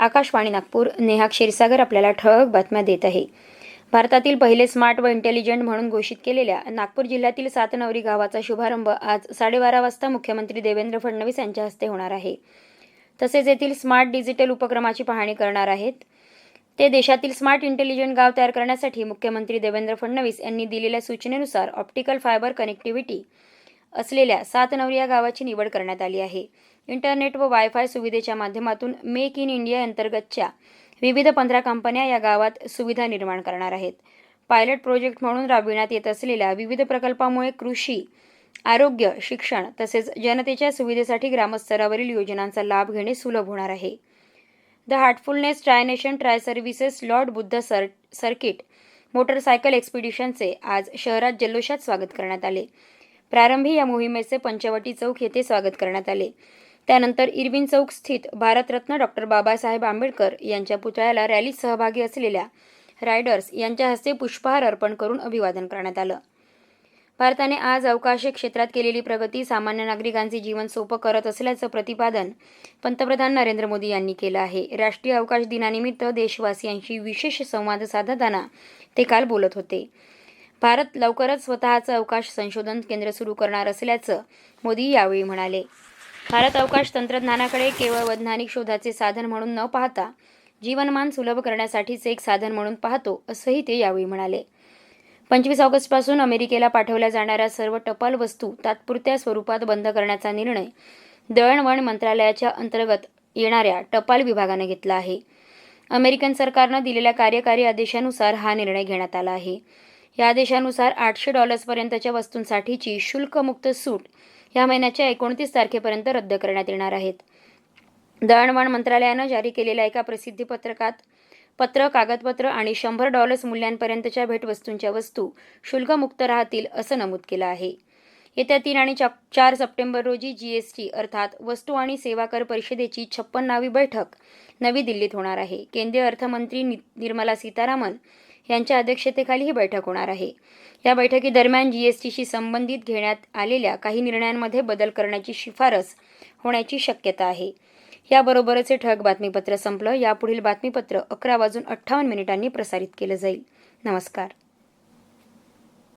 आकाशवाणी नागपूर नेहा क्षीरसागर आपल्याला ठळक बातम्या देत आहे. भारतातील पहिले स्मार्ट व इंटेलिजंट म्हणून घोषित केलेल्या नागपूर जिल्ह्यातील सातनवरी गावाचा शुभारंभ आज साडेबारा वाजता मुख्यमंत्री देवेंद्र फडणवीस यांच्या हस्ते होणार आहे. तसेच येथील स्मार्ट डिजिटल उपक्रमाची पाहणी करणार आहेत. ते देशातील स्मार्ट इंटेलिजंट गाव तयार करण्यासाठी मुख्यमंत्री देवेंद्र फडणवीस यांनी दिलेल्या सूचनेनुसार ऑप्टिकल फायबर कनेक्टिव्हिटी असलेल्या सातनवरी या गावाची निवड करण्यात आली आहे. इंटरनेट व वायफाय सुविधेच्या माध्यमातून मेक इन इंडिया अंतर्गतच्या विविध पंधरा कंपन्या या गावात सुविधा निर्माण करणार आहेत. पायलट प्रोजेक्ट म्हणून राबविण्यात येत असलेल्या विविध प्रकल्पामुळे कृषी आरोग्य शिक्षण तसेच जनतेच्या सुविधेसाठी ग्रामस्तरावरील योजनांचा लाभ घेणे सुलभ होणार आहे. The heartfulness trination tri services lord Buddha sir circuit motorcycle एक्सपिडिशनचे आज शहरात जल्लोषात स्वागत करण्यात आले. प्रारंभी या मोहिमेचे पंचवटी चौक येथे स्वागत करण्यात आले. त्यानंतर इरविन चौक स्थित भारतरत्न डॉक्टर बाबासाहेब आंबेडकर यांच्या पुतळ्याला रॅलीत सहभागी असलेल्या रायडर्स यांच्या हस्ते पुष्पहार अर्पण करून अभिवादन करण्यात आलं. भारताने आज अवकाश क्षेत्रात केलेली प्रगती सामान्य नागरिकांचे जीवन सोपं करत असल्याचं प्रतिपादन पंतप्रधान नरेंद्र मोदी यांनी केलं आहे. राष्ट्रीय अवकाश दिनानिमित्त देशवासियांशी विशेष संवाद साधताना ते काल बोलत होते. भारत लवकरच स्वतःचं अवकाश संशोधन केंद्र सुरू करणार असल्याचं मोदी यावेळी म्हणाले. भारत अवकाश तंत्रज्ञानाकडे केवळ वैज्ञानिक शोधाचे साधन म्हणून न पाहता जीवनमान सुलभ करण्यासाठीचे एक साधन म्हणून पाहतो असंही ते यावेळी म्हणाले. पंचवीस ऑगस्टपासून अमेरिकेला पाठवल्या जाणाऱ्या सर्व टपाल वस्तू तात्पुरत्या स्वरूपात बंद करण्याचा निर्णय दळणवळण मंत्रालयाच्या अंतर्गत येणाऱ्या टपाल विभागाने घेतला आहे. अमेरिकन सरकारनं दिलेल्या कार्यकारी आदेशानुसार हा निर्णय घेण्यात आला आहे. या आदेशानुसार आठशे डॉलर्सपर्यंतच्या वस्तूंसाठीची शुल्कमुक्त सूट या महिन्याच्या एकोणतीस तारखेपर्यंत रद्द करण्यात येणार आहेत. दळणवळण मंत्रालयानं जारी केलेल्या एका प्रसिद्धीपत्रकात पत्र कागदपत्र आणि शंभर डॉलर्स मूल्यांपर्यंतच्या भेटवस्तूंच्या वस्तू शुल्कमुक्त राहतील असं नमूद केलं आहे. येत्या तीन आणि चार सप्टेंबर रोजी जी एस टी अर्थात वस्तू आणि सेवा कर परिषदेची छप्पन्नावी बैठक नवी दिल्लीत होणार आहे. केंद्रीय अर्थमंत्री नि निर्मला सीतारामन यांच्या अध्यक्षतेखाली ही बैठक होणार आहे. या बैठकीदरम्यान जी एस टीशी संबंधित घेण्यात आलेल्या काही निर्णयांमध्ये बदल करण्याची शिफारस होण्याची शक्यता आहे. याबरोबरच हे ठळक बातमीपत्र संपलं. यापुढील बातमीपत्र अकरा वाजून अठ्ठावन्न मिनिटांनी प्रसारित केलं जाईल. नमस्कार.